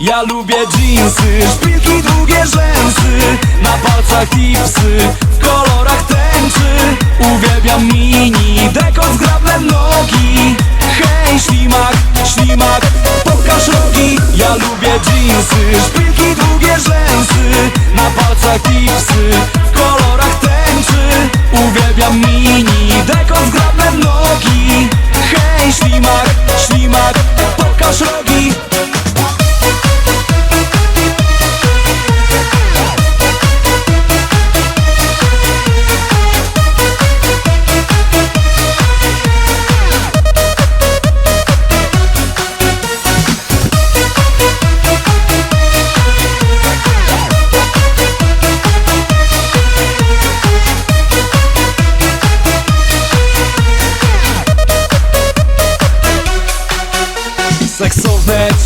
Ja lubię jeansy, szpilki, długie rzęsy Na palcach tipsy, w kolorach tęczy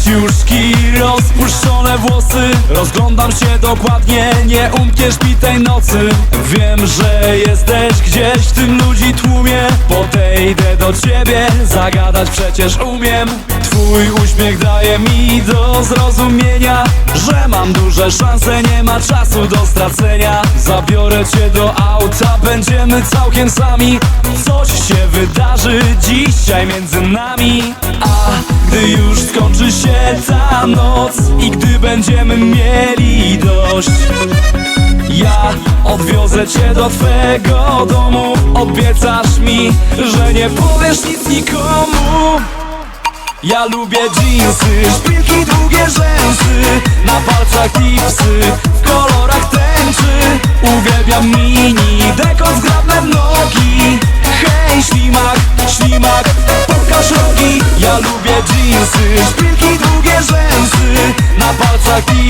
Seksowne ciuszki, rozpuszczone włosy. Rozglądam się dokładnie, nie umkniesz mi tej nocy. Wiem, że jesteś gdzieś w tym ludzi tłumie. Podejdę do ciebie, zagadać przecież umiem. Twój uśmiech daje mi do zrozumienia Że mam duże szanse, nie ma czasu do stracenia. Zabiorę cię do auta, będziemy całkiem sami. Coś się wydarzy dzisiaj między nami A gdy już skończy się ta noc I gdy będziemy mieli dość ja odwiozę cię do twego domu. Obiecasz mi, że nie powiesz nic nikomu. Ja lubię jeansy, szpilki, długie rzęsy Na palcach tipsy, w kolorach tęczy. Uwielbiam mini, dekot zgrabne nogi Na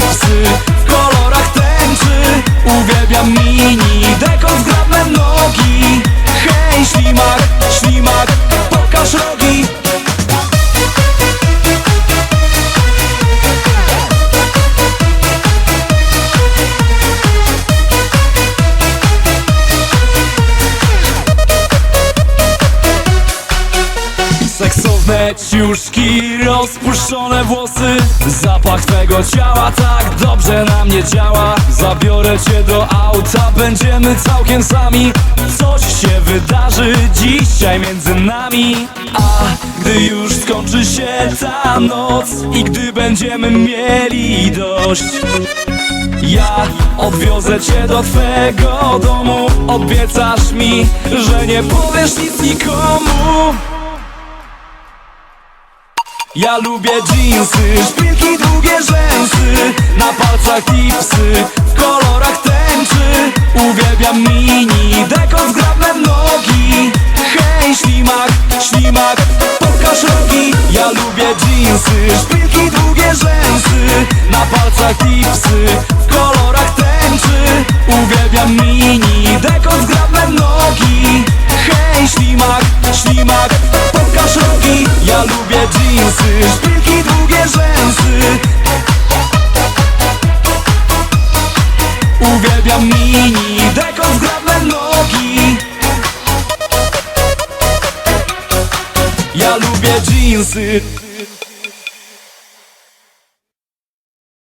Seksowne ciuszki, rozpuszczone włosy. Zapach twego ciała tak dobrze na mnie działa. Zabiorę cię do auta, będziemy całkiem sami. Coś się wydarzy dzisiaj między nami. A gdy już skończy się ta noc I gdy będziemy mieli dość ja odwiozę cię do twego domu. Obiecasz mi, że nie powiesz nic nikomu ja lubię jeansy, szpilki, długie rzęsy Na palcach tipsy, w kolorach tęczy. Uwielbiam mini, dekot zgrabne nogi. Hej, ślimak, ślimak, pokaż rogi. Ja lubię jeansy, szpilki, długie rzęsy Na palcach tipsy, mini, dekot zgrabne nogi. Ja lubię jeansy